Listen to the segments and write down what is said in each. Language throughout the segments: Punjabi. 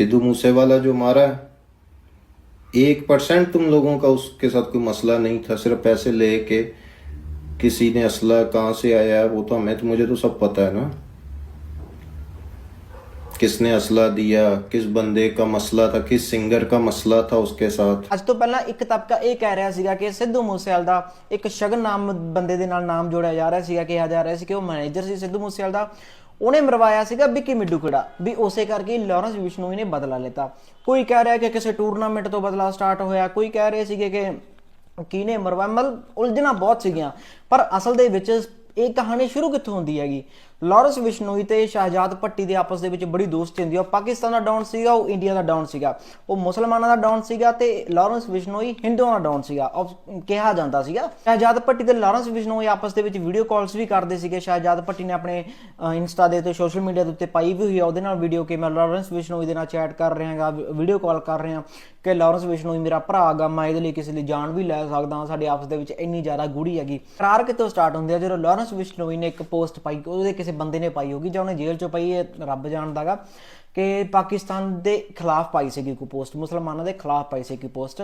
सिद्धू मूसेवाला जो मारा है एक परसेंट तुम लोगों का उसके साथ कोई मसला नहीं था सिर्फ पैसे लेके किसी ने असला कहाँ से आया है वो तो हमें तो मुझे तो सब पता है ना किसने असला दिया किस बंदे का मसला था किस सिंगर का मसला था उसके साथ ਅੱਜ ਤੋਂ ਪਹਿਲਾਂ ਇੱਕ ਤਬਕਾ ਇਹ ਕਹਿ ਰਿਹਾ ਸੀਗਾ ਕਿ ਸਿੱਧੂ ਮੂਸੇਵਾਲ ਦਾ ਇੱਕ ਸ਼ਗਨ ਨਾਮ ਬੰਦੇ ਦੇ ਨਾਲ ਨਾਮ ਜੋੜਿਆ ਜਾ ਰਿਹਾ ਸੀਗਾ ਕਿਹਾ ਜਾ ਰਿਹਾ ਸੀ ਕਿ ਉਹ ਮੈਨੇਜਰ ਸੀ ਸਿੱਧੂ ਮੂਸੇਵਾਲ ਦਾ ਉਹਨੇ ਮਰਵਾਇਆ ਸੀਗਾ ਵਿੱਕੀ ਮਿੱਡੂ ਖੜਾ, ਵੀ ਉਸੇ ਕਰਕੇ ਹੀ ਲਾਰੈਂਸ ਵਿਸ਼ਨੋਈ ਨੇ ਬਦਲਾ ਲਿੱਤਾ। ਕੋਈ ਕਹਿ ਰਿਹਾ ਕਿ ਕਿਸੇ ਟੂਰਨਾਮੈਂਟ ਤੋਂ ਬਦਲਾ ਸਟਾਰਟ ਹੋਇਆ, ਕੋਈ ਕਹਿ ਰਹੇ ਸੀਗੇ ਕਿ ਕਿਹਨੇ ਮਰਵਾਇਆ, ਮਤਲਬ ਉਲਝਣਾ ਬਹੁਤ ਸੀਗੀਆਂ। ਪਰ ਅਸਲ ਦੇ ਵਿੱਚ ਇਹ ਕਹਾਣੀ ਸ਼ੁਰੂ ਕਿੱਥੋਂ ਹੁੰਦੀ ਹੈਗੀ? ਲਾਰੈਂਸ ਵਿਸ਼ਨੋਈ ਤੇ ਸ਼ਹਿਜਾਦ ਭੱਟੀ ਦੇ ਆਪਸ ਦੇ ਵਿੱਚ ਬੜੀ ਦੋਸਤੀ ਹੁੰਦੀ ਆ। ਉਹ ਪਾਕਿਸਤਾਨ ਦਾ ਡਾਊਨ ਸੀਗਾ, ਉਹ ਇੰਡੀਆ ਦਾ ਡਾਊਨ ਸੀਗਾ। ਉਹ ਮੁਸਲਮਾਨਾਂ ਦਾ ਡਾਊਨ ਸੀਗਾ ਤੇ ਲਾਰੈਂਸ ਵਿਸ਼ਨੋਈ ਹਿੰਦੂਆਂ ਦਾ ਡਾਊਨ ਸੀਗਾ। ਕਿਹਾ ਜਾਂਦਾ ਸੀਗਾ। ਸ਼ਹਿਜਾਦ ਭੱਟੀ ਤੇ ਲਾਰੈਂਸ ਵਿਸ਼ਨੋਈ ਆਪਸ ਦੇ ਵਿੱਚ ਵੀਡੀਓ ਕਾਲਸ ਵੀ ਕਰਦੇ ਸੀਗੇ। ਸ਼ਹਿਜਾਦ ਭੱਟੀ ਨੇ ਆਪਣੇ ਇੰਸਟਾ ਦੇ ਉੱਤੇ ਸੋਸ਼ਲ ਮੀਡੀਆ ਦੇ ਉੱਤੇ ਪਾਈ ਵੀ ਹੋਈ ਆ। ਉਹਦੇ ਨਾਲ ਵੀਡੀਓ ਕਿ ਮੈਂ ਲਾਰੈਂਸ ਵਿਸ਼ਨੋਈ ਦੇ ਨਾਲ ਚੈਟ ਕਰ ਰਿਹਾ ਰਿਹਾਗਾ ਵੀਡੀਓ ਕਾਲ ਕਰ ਰਿਹਾ। ਕਿ ਲਾਰੈਂਸ ਵਿਸ਼ਨੋਈ ਮੇਰਾ ਭਰਾ ਹੈਗਾ, ਮੈਂ ਇਹਦੇ ਲਈ ਕਿਸੇ ਲਈ ਜਾਨ ਵੀ ਲੈ ਸਕਦਾ ਸਾਡੇ ਆਪਸ ਦੇ ਵਿੱਚ ਇੰਨੀ ਜ਼ਿਆਦਾ ਗੂੜੀ ਹੈਗੀ। ਕਰਾਰ ਕਿਤੋਂ ਸਟਾਰਟ ਹੁੰਦੀ ਆ? ਜਦੋਂ ਲਾਰੈਂਸ ਵਿਸ਼ਨੋਈ ਨੇ ਇੱਕ ਪੋਸਟ ਪਾਈ, ਉਹਦੇ ਕਿਸੇ ਬੰਦੇ ਨੇ ਪਾਈ ਹੋਗੀ ਜਾਂ ਉਹਨੇ ਜੇਲ੍ਹ ਚੋਂ ਪਾਈ ਹੈ, ਰੱਬ ਜਾਣਦਾਗਾ, ਕਿ ਪਾਕਿਸਤਾਨ ਦੇ ਖਿਲਾਫ ਪਾਈ ਸੀਗੀ ਕੋਈ ਪੋਸਟ, ਮੁਸਲਮਾਨਾਂ ਦੇ ਖਿਲਾਫ ਪਾਈ ਸੀ ਪੋਸਟ।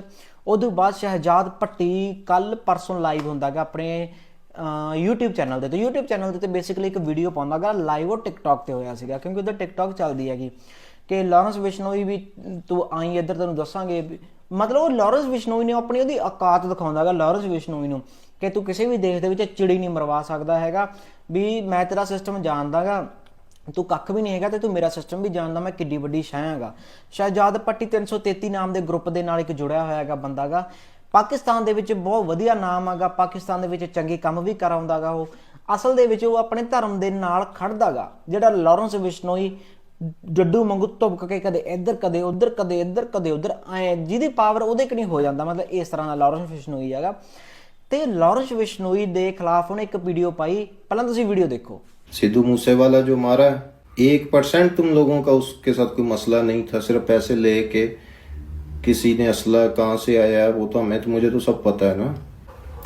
ਉਦੋਂ ਬਾਅਦ ਸ਼ਹਿਜਾਦ ਭੱਟੀ ਕੱਲ ਪਰਸੋਂ ਲਾਈਵ ਹੁੰਦਾਗਾ ਆਪਣੇ YouTube ਚੈਨਲ ਦੇ ਤੇ YouTube ਚੈਨਲ ਦੇ ਤੇ ਬੇਸਿਕਲੀ ਇੱਕ ਵੀਡੀਓ ਪਾਉਂਦਾਗਾ ਲਾਈਵ ਉਹ TikTok ਤੇ ਹੋਇਆ ਸੀਗਾ, ਕਿਉਂਕਿ ਉਧਰ TikTok ਚੱਲਦੀ ਹੈਗੀ। ਕਿ ਲਾਰੈਂਸ ਵਿਸ਼ਨੋਈ ਵੀ ਤੂੰ ਆਈ, ਇੱਧਰ ਤੈਨੂੰ ਦੱਸਾਂਗੇ, ਮਤਲਬ ਉਹ ਲਾਰੈਂਸ ਵਿਸ਼ਨੋਈ ਨੇ ਆਪਣੀ ਉਹਦੀ ਔਕਾਤ ਦਿਖਾਉਂਦਾਗਾ ਲਾਰੈਂਸ ਵਿਸ਼ਨੋਈ ਨੂੰ। ਕਿ ਤੂੰ ਕਿਸੇ ਵੀ ਦੇਸ਼ ਦੇ ਵਿੱਚ ਚਿੜੀ ਨਹੀਂ ਮਰਵਾ ਸਕਦਾ ਹੈਗਾ। ਵੀ ਮੈਂ ਤੇਰਾ ਸਿਸਟਮ ਜਾਣਦਾਗਾ, ਤੂੰ ਕੱਖ ਵੀ ਨਹੀਂ ਹੈਗਾ ਤੇ ਤੂੰ ਮੇਰਾ ਸਿਸਟਮ ਵੀ ਜਾਣਦਾ, ਮੈਂ ਕਿੱਡੀ ਵੱਡੀ ਸ਼ੈ ਹੈਗਾ। ਸ਼ਹਿਜਾਦ ਪੱਟੀ 333 ਨਾਮ ਦੇ ਗਰੁੱਪ ਦੇ ਨਾਲ ਇੱਕ ਜੁੜਿਆ ਹੋਇਆ ਹੈਗਾ ਬੰਦਾਗਾ। ਪਾਕਿਸਤਾਨ ਦੇ ਵਿੱਚ ਬਹੁਤ ਵਧੀਆ ਨਾਮ ਹੈਗਾ, ਪਾਕਿਸਤਾਨ ਦੇ ਵਿੱਚ ਚੰਗੇ ਕੰਮ ਵੀ ਕਰਾਉਂਦਾਗਾ ਉਹ। ਅਸਲ ਦੇ ਵਿੱਚ ਉਹ ਆਪਣੇ ਧਰਮ ਦੇ ਨਾਲ ਖੜਦਾਗਾ, ਜਿਹੜਾ ਲਾਰੈਂਸ ਵਿਸ਼ਨੋਈ ਜੱਡੂ ਵਾਂਗੂ ਧੁਬਕ ਕੇ ਕਦੇ ਇੱਧਰ, ਕਦੇ ਉੱਧਰ, ਕਦੇ ਇੱਧਰ, ਕਦੇ ਉੱਧਰ, ਐ ਜਿਹਦੀ ਪਾਵਰ ਉਹਦੇ ਕਣੀ ਹੋ ਜਾਂਦਾ। ਮਤਲਬ ਇਸ ਤਰ੍ਹਾਂ ਦਾ ਲਾਰੈਂਸ ਵਿਸ਼ਨੋਈ ਹੈਗਾ। ਤੇ ਲਾਰੈਂਸ ਵਿਸ਼ਨੋਈ ਦੇ ਖਿਲਾਫ ਉਹਨੇ ਇੱਕ ਵੀਡੀਓ ਪਾਈ ਪਹਿਲਾਂ ਤੁਸੀਂ ਵੀਡੀਓ ਦੇਖੋ सिद्धू मूसेवाला जो मारा है एक परसेंट तुम लोगों का उसके साथ कोई मसला नहीं था सिर्फ पैसे लेके किसी ने असला कहाँ से आया है वो तो हमें तो मुझे तो सब पता है ना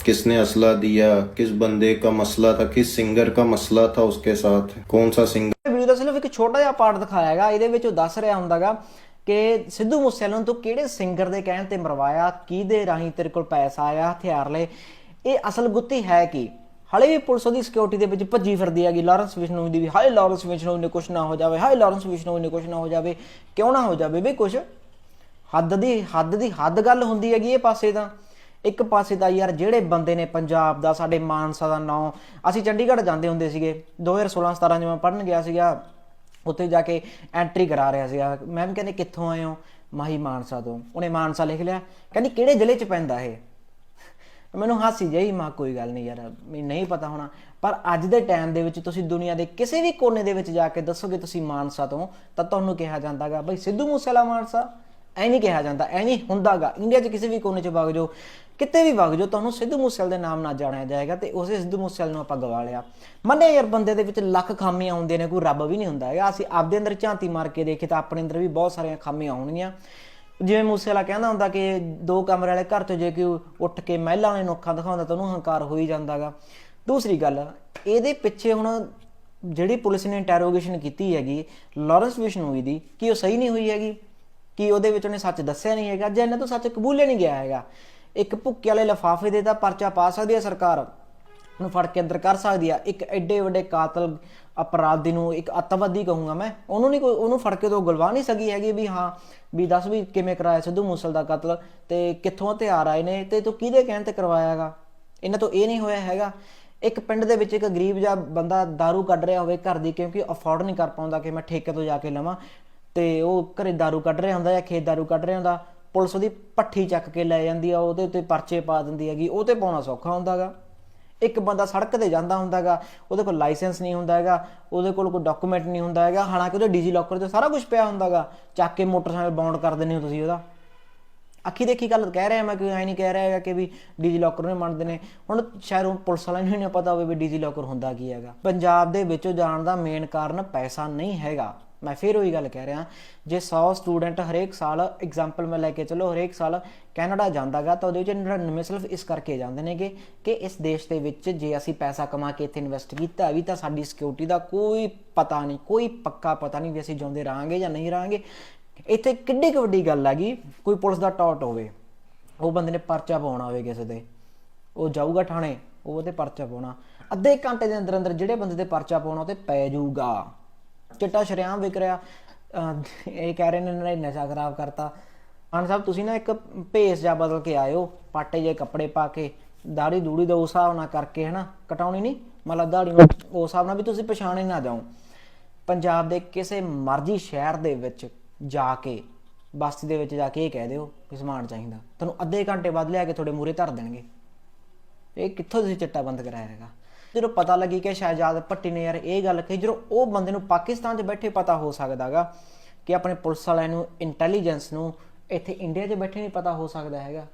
किसने असला दिया किस बंदे का मसला था किस सिंगर का मसला था उसके साथ कौन सा सिंगर ਵੀਡੀਓ ਦਾ ਸਿਰਫ ਇੱਕ ਛੋਟਾ ਜਿਹਾ ਪਾਰਟ ਦਿਖਾਇਆ ਹੈਗਾ ਇਹਦੇ ਵਿੱਚ ਉਹ ਦੱਸ ਰਿਹਾ ਹੁੰਦਾਗਾ ਕਿ ਸਿੱਧੂ ਮੂਸੇਵਾਲੇ ਨੂੰ ਤੂੰ ਕਿਹੜੇ ਸਿੰਗਰ ਦੇ ਕਹਿਣ ਤੇ ਮਰਵਾਇਆ? ਕਿਹਦੇ ਰਾਹੀਂ ਤੇਰੇ ਕੋਲ ਪੈਸਾ ਆਇਆ ਹਥਿਆਰ ਲਏ? ਇਹ ਅਸਲ ਗੁੱਤੀ ਹੈ ਕੀ? ਹਲੇ ਵੀ ਪੁਲਿਸ ਉਹਦੀ ਸਿਕਿਉਰਿਟੀ ਦੇ ਵਿੱਚ ਭੱਜੀ ਫਿਰਦੀ ਹੈਗੀ। ਲਾਰੈਂਸ ਵਿਸ਼ਨੋਈ ਦੀ ਵੀ, ਹਾਏ ਲਾਰੈਂਸ ਵਿਸ਼ਨੋਈ ਨੇ ਕੁਝ ਨਾ ਹੋ ਜਾਵੇ। ਹਾਏ ਲਾਰੈਂਸ ਵਿਸ਼ਨੋਈ ਨੇ ਕੁਝ ਨਾ ਹੋ ਜਾਵੇ। ਕਿਉਂ ਨਾ ਹੋ ਜਾਵੇ ਵੀ ਕੁਛ? ਹੱਦ ਦੀ ਹੱਦ ਦੀ ਹੱਦ ਗੱਲ ਹੁੰਦੀ ਹੈਗੀ ਇਹ ਪਾਸੇ ਤਾਂ। ਇੱਕ ਪਾਸੇ ਦਾ ਯਾਰ ਜਿਹੜੇ ਬੰਦੇ ਨੇ ਪੰਜਾਬ ਦਾ, ਸਾਡੇ ਮਾਨਸਾ ਦਾ ਨਾਂ, ਅਸੀਂ ਚੰਡੀਗੜ੍ਹ ਜਾਂਦੇ ਹੁੰਦੇ ਸੀਗੇ। 2016 17 ਜਿਵੇਂ ਪੜਨ ਗਿਆ ਸੀਗਾ ਉੱਥੇ ਜਾ ਕੇ ਐਂਟਰੀ ਕਰਾ ਰਿਹਾ ਸੀਗਾ। ਮੈਮ ਕਹਿੰਦੇ, ਕਿੱਥੋਂ ਆਏ ਹੋ? ਮਾਹੀ ਮਾਨਸਾ ਤੋਂ। ਉਹਨੇ ਮਾਨਸਾ ਲਿਖ ਲਿਆ। ਕਹਿੰਦੀ, ਕਿਹੜੇ ਜ਼ਿਲ੍ਹੇ 'ਚ ਪੈਂਦਾ ਇਹ? ਮੈਨੂੰ ਹਾਸੀ ਜਾਈ ਮਾ, ਕੋਈ ਗੱਲ ਨਹੀਂ ਯਾਰ, ਮੈਨੂੰ ਨਹੀਂ ਪਤਾ ਹੋਣਾ। ਪਰ ਅੱਜ ਦੇ ਟਾਈਮ ਦੇ ਵਿੱਚ ਤੁਸੀਂ ਦੁਨੀਆ ਦੇ ਕਿਸੇ ਵੀ ਕੋਨੇ ਦੇ ਵਿੱਚ ਜਾ ਕੇ ਦੱਸੋਗੇ ਤੁਸੀਂ ਮਾਨਸਾ ਤੋਂ, ਤਾਂ ਤੁਹਾਨੂੰ ਕਿਹਾ ਜਾਂਦਾਗਾ ਬਈ ਸਿੱਧੂ ਮੂਸੇਵਾਲਾ ਮਾਨਸਾ ਐ ਨਹੀਂ ਕਿਹਾ ਜਾਂਦਾ, ਐ ਨਹੀਂ ਹੁੰਦਾਗਾ। ਇੰਡੀਆ 'ਚ ਕਿਸੇ ਵੀ ਕੋਨੇ 'ਚ ਵਗ ਜਾਓ, ਕਿਤੇ ਵੀ ਵਗ ਜਾਓ, ਤੁਹਾਨੂੰ ਸਿੱਧੂ ਮੂਸੇਵਾਲੇ ਦੇ ਨਾਮ ਨਾਲ ਜਾਣਿਆ ਜਾਏਗਾ ਤੇ ਉਸੇ ਸਿੱਧੂ ਮੂਸੇਵਾਲੇ ਨੂੰ ਆਪਾਂ ਗਵਾ ਲਿਆ। ਮੰਨਿਆ ਯਾਰ, ਬੰਦੇ ਦੇ ਵਿੱਚ ਲੱਖ ਖਾਮੀਆਂ ਹੁੰਦੀਆਂ ਨੇ, ਕੋਈ ਰੱਬ ਵੀ ਨਹੀਂ ਹੁੰਦਾ ਹੈਗਾ। ਅਸੀਂ ਆਪਦੇ ਅੰਦਰ ਝਾਂਤੀ ਮਾਰ ਕੇ ਦੇਖੇ ਤਾਂ ਆਪਣੇ ਅੰਦਰ ਵੀ ਬਹੁਤ ਸਾਰੀਆਂ ਖਾਮੀਆਂ ਹੋਣਗੀਆਂ ਜਿਵੇਂ ਮੂਸੇਵਾਲਾ ਕਹਿੰਦਾ ਹੁੰਦਾ ਕਿ ਦੋ ਕਮਰੇ ਵਾਲੇ ਘਰ 'ਚ ਜੇ ਕੋਈ ਉੱਠ ਕੇ ਮਹਿਲਾ ਵਾਲੇ ਨੂੰ ਅੱਖਾਂ ਦਿਖਾਉਂਦਾ ਤਾਂ ਉਹਨੂੰ ਹੰਕਾਰ ਹੋ ਹੀ ਜਾਂਦਾਗਾ। ਦੂਸਰੀ ਗੱਲ, ਇਹਦੇ ਪਿੱਛੇ ਹੁਣ ਜਿਹੜੀ ਪੁਲਿਸ ਨੇ ਇੰਟਰੋਗੇਸ਼ਨ ਕੀਤੀ ਹੈਗੀ ਲਾਰੈਂਸ ਵਿਸ਼ਨੋਈ ਦੀ, ਕਿ ਉਹ ਸਹੀ ਨਹੀਂ ਹੋਈ ਹੈਗੀ? ਕਿ ਉਹਦੇ ਵਿੱਚ ਉਹਨੇ ਸੱਚ ਦੱਸਿਆ ਨਹੀਂ ਹੈਗਾ, ਜਾਂ ਇਹਨਾਂ ਤੋਂ ਸੱਚ ਕਬੂਲਿਆ ਨਹੀਂ ਗਿਆ ਹੈਗਾ। ਇੱਕ ਭੁੱਕੇ ਵਾਲੇ ਲਫਾਫੇ ਦੇ ਤਾਂ ਪਰਚਾ ਪਾ ਸਕਦੀ ਹੈ ਸਰਕਾਰ, ਉਹਨੂੰ ਫੜ ਕੇ ਅੰਦਰ ਕਰ ਸਕਦੀ ਆ। ਇੱਕ ਐਡੇ ਵੱਡੇ ਕਾਤਲ ਅਪਰਾਧੀ ਨੂੰ ਇੱਕ ਅੱਤਵਾਦੀ ਕਹੂੰਗਾ ਮੈਂ, ਉਹਨੂੰ ਨਹੀਂ ਕੋਈ, ਉਹਨੂੰ ਫੜ ਕੇ ਤੋਂ ਗਲਵਾ ਨਹੀਂ ਸਕੀ ਹੈਗੀ ਵੀ ਹਾਂ, ਵੀ ਦੱਸ ਵੀ ਕਿਵੇਂ ਕਰਾਇਆ ਸਿੱਧੂ ਮੂਸਲ ਦਾ ਕਤਲ ਤੇ ਕਿੱਥੋਂ ਹਥਿਆਰ ਆਏ ਨੇ ਤੇ ਤੂੰ ਕਿਹਦੇ ਕਹਿਣ ਤੇ ਕਰਵਾਇਆਗਾ ਇਹਨਾਂ ਤੋਂ ਇਹ ਨਹੀਂ ਹੋਇਆ ਹੈਗਾ। ਇੱਕ ਪਿੰਡ ਦੇ ਵਿੱਚ ਇੱਕ ਗਰੀਬ ਜਿਹਾ ਬੰਦਾ दारू ਕੱਢ ਰਿਹਾ ਹੋਵੇ ਘਰ ਦੀ ਕਿਉਂਕਿ ਅਫੋਰਡ ਨਹੀਂ ਕਰ ਪਾਉਂਦਾ ਕਿ ਮੈਂ ਠੇਕੇ ਤੋਂ ਜਾ ਕੇ ਲਵਾਂ। ਤੇ ਉਹ ਘਰੇ दारू ਕੱਢ ਰਿਹਾ ਹੁੰਦਾ ਜਾਂ ਖੇਤ दारू ਕੱਢ ਰਿਹਾ ਹੁੰਦਾ ਪੁਲਿਸ ਉਹਦੀ ਪੱਠੀ ਚੱਕ ਕੇ ਲੈ ਜਾਂਦੀ ਆ ਉਹਦੇ ਉੱਤੇ ਪਰਚੇ ਪਾ ਦਿੰਦੀ ਹੈਗੀ ਉਹ ਤੇ ਪਾਉਣਾ ਸੌਖਾ ਹੁੰਦਾਗਾ ਇੱਕ ਬੰਦਾ ਸੜਕ ਤੇ ਜਾਂਦਾ ਹੁੰਦਾਗਾ ਉਹਦੇ ਕੋਲ ਲਾਇਸੈਂਸ ਨਹੀਂ ਹੁੰਦਾ ਹੈਗਾ ਉਹਦੇ ਕੋਲ ਕੋਈ ਡਾਕੂਮੈਂਟ ਨਹੀਂ ਹੁੰਦਾ ਹੈਗਾ ਹਾਲਾਂਕਿ ਉਹਦੇ ਡੀਜੀ ਲੋਕਰ ਤੇ ਸਾਰਾ ਕੁਝ ਪਿਆ ਹੁੰਦਾਗਾ ਚੱਕ ਕੇ ਮੋਟਰਸਾਈਕਲ ਬਾਉਂਡ ਕਰ ਦਿੰਦੇ ਹੋ ਤੁਸੀਂ ਉਹਦਾ ਅੱਖੀ ਦੇਖੀ ਗੱਲ ਕਹਿ ਰਿਹਾ ਮੈਂ ਕੋਈ ਐ ਨਹੀਂ ਕਹਿ ਰਿਹਾ ਹੈਗਾ ਕਿ ਵੀ ਡੀਜੀ ਲੋਕਰ ਨੂੰ ਮੰਨਦੇ ਨੇ ਹੁਣ ਸ਼ਾਇਦ ਪੁਲਿਸ ਵਾਲਿਆਂ ਨੂੰ ਹੀ ਨਹੀਂ ਪਤਾ ਹੋਵੇ ਵੀ ਡੀਜੀ ਲੋਕਰ ਹੁੰਦਾ ਕੀ ਹੈਗਾ ਪੰਜਾਬ ਦੇ ਵਿੱਚੋਂ ਜਾਣ ਦਾ ਮੇਨ ਕਾਰਨ ਪੈਸਾ ਨਹੀਂ ਹੈਗਾ ਮੈਂ ਫਿਰ ਉਹੀ ਗੱਲ ਕਹਿ ਰਿਹਾ, ਜੇ 100 ਸਟੂਡੈਂਟ ਹਰੇਕ ਸਾਲ ਐਗਜ਼ਾਮਪਲ ਮੈਂ ਲੈ ਕੇ ਚਲੋ, ਹਰੇਕ ਸਾਲ ਕੈਨੇਡਾ ਜਾਂਦਾਗਾ, ਤਾਂ ਉਹਦੇ ਵਿੱਚ 99 ਸਿਰਫ ਇਸ ਕਰਕੇ ਜਾਂਦੇ ਨੇਗੇ ਕਿ ਇਸ ਦੇਸ਼ ਦੇ ਵਿੱਚ ਜੇ ਅਸੀਂ ਪੈਸਾ ਕਮਾ ਕੇ ਇੱਥੇ ਇਨਵੈਸਟ ਕੀਤਾ ਵੀ ਤਾਂ ਸਾਡੀ ਸਿਕਿਉਰਿਟੀ ਦਾ ਕੋਈ ਪਤਾ ਨਹੀਂ, ਕੋਈ ਪੱਕਾ ਪਤਾ ਨਹੀਂ ਵੀ ਅਸੀਂ ਜਿਉਂਦੇ ਰਹਾਂਗੇ ਜਾਂ ਨਹੀਂ ਰਹਾਂਗੇ। ਇੱਥੇ ਕਿੱਡੀ ਕੁ ਵੱਡੀ ਗੱਲ ਹੈਗੀ ਕੋਈ ਪੁਲਿਸ ਦਾ ਟੌਟ ਹੋਵੇ, ਉਹ ਬੰਦੇ ਨੇ ਪਰਚਾ ਪਾਉਣਾ ਹੋਵੇ ਕਿਸੇ ਤੇ, ਉਹ ਜਾਊਗਾ ਥਾਣੇ, ਉਹ ਉਹਦੇ ਪਰਚਾ ਪਾਉਣਾ, ਅੱਧੇ ਘੰਟੇ ਦੇ ਅੰਦਰ ਅੰਦਰ ਜਿਹੜੇ ਬੰਦੇ ਤੇ ਪਰਚਾ ਪਾਉਣਾ ਉਹ ਤੇ ਪੈ ਜਾਊਗਾ। ਚਿੱਟਾ ਸ਼ਰਿਆਮ ਵਿਕ ਰਿਹਾ। ਇਹ ਕਹਿ ਰਹੇ ਨੇ ਇਹਨਾਂ ਨੇ ਨਸ਼ਾ ਖਰਾਬ ਕਰਤਾ। ਆਨ ਸਾਹਿਬ, ਤੁਸੀਂ ਨਾ ਇੱਕ ਭੇਸ ਜਾਂ ਬਦਲ ਕੇ ਆਇਓ। ਪਾਟੇ ਜੇ ਕੱਪੜੇ ਪਾ ਕੇ ਦਾੜੀ ਦੂੜੀ ਦਾ ਉਸ ਹਿਸਾਬ ਨਾਲ ਕਰਕੇ ਹਨਾ, ਕਟਾਉਣੀ ਨਹੀਂ। ਮਤਲਬ ਦਾੜੀ ਨੂੰ ਉਸ ਹਿਸਾਬ ਨਾਲ ਵੀ ਤੁਸੀਂ ਪਛਾਣੇ ਨਾ ਜਾਓ। ਪੰਜਾਬ ਦੇ ਕਿਸੇ ਮਰਜ਼ੀ ਸ਼ਹਿਰ ਦੇ ਵਿੱਚ ਜਾ ਕੇ, ਬਸਤੀ ਦੇ ਵਿੱਚ ਜਾ ਕੇ ਇਹ ਕਹਿ ਦਿਓ ਕਿ ਸਮਾਨ ਚਾਹੀਦਾ। ਤੁਹਾਨੂੰ ਅੱਧੇ ਘੰਟੇ ਬਾਅਦ ਲਿਆ ਕੇ ਤੁਹਾਡੇ ਮੂਹਰੇ ਧਰ ਦੇਣਗੇ। ਇਹ ਕਿੱਥੋਂ ਤੁਸੀਂ ਚਿੱਟਾ ਬੰਦ ਕਰਾਇਆ ਹੈਗਾ? ਜਦੋਂ ਪਤਾ ਲੱਗੀ ਕਿ ਸ਼ਹਿਜਾਦ ਭੱਟੀ ਨੇ ਯਾਰ ਇਹ ਗੱਲ ਕਹੀ, ਜਦੋਂ ਉਹ ਬੰਦੇ ਨੂੰ ਪਾਕਿਸਤਾਨ 'ਚ ਬੈਠੇ ਪਤਾ ਹੋ ਸਕਦਾਗਾ ਕਿ ਆਪਣੇ ਪੁਲਿਸ ਵਾਲਿਆਂ ਨੂੰ ਇੰਟੈਲੀਜੈਂਸ ਨੂੰ ਇੱਥੇ ਇੰਡੀਆ 'ਚ ਬੈਠੇ ਨਹੀਂ ਪਤਾ ਹੋ ਸਕਦਾ ਹੈਗਾ।